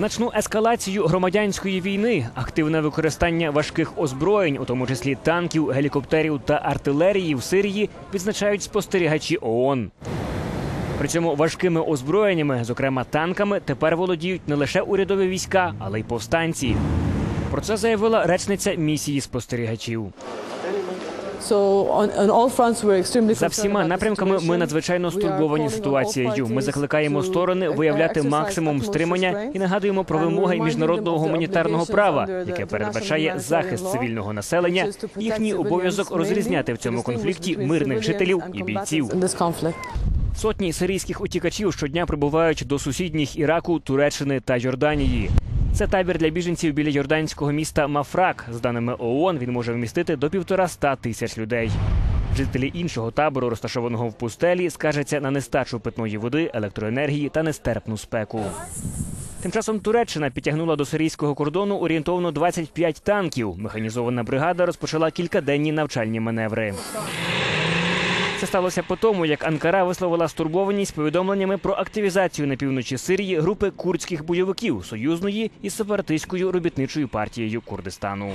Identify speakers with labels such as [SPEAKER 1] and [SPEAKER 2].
[SPEAKER 1] Значну ескалацію громадянської війни, активне використання важких озброєнь, у тому числі танків, гелікоптерів та артилерії в Сирії, відзначають спостерігачі ООН. При цьому важкими озброєннями, зокрема танками, тепер володіють не лише урядові війська, але й повстанці. Про це заявила речниця місії спостерігачів. За всіма напрямками ми надзвичайно стурбовані ситуацією. Ми закликаємо сторони виявляти максимум стримання і нагадуємо про вимоги міжнародного гуманітарного права, яке передбачає захист цивільного населення, їхній обов'язок розрізняти в цьому конфлікті мирних жителів і бійців. Сотні сирійських утікачів щодня прибувають до сусідніх Іраку, Туреччини та Йорданії. Це табір для біженців біля йорданського міста Мафрак. З даними ООН, він може вмістити до півтора ста тисяч людей. Жителі іншого табору, розташованого в пустелі, скаржаться на нестачу питної води, електроенергії та нестерпну спеку. Тим часом Туреччина підтягнула до сирійського кордону орієнтовно 25 танків. Механізована бригада розпочала кількаденні навчальні маневри. Це сталося по тому, як Анкара висловила стурбованість повідомленнями про активізацію на півночі Сирії групи курдських бойовиків союзної із сепаратистською робітничою партією Курдистану.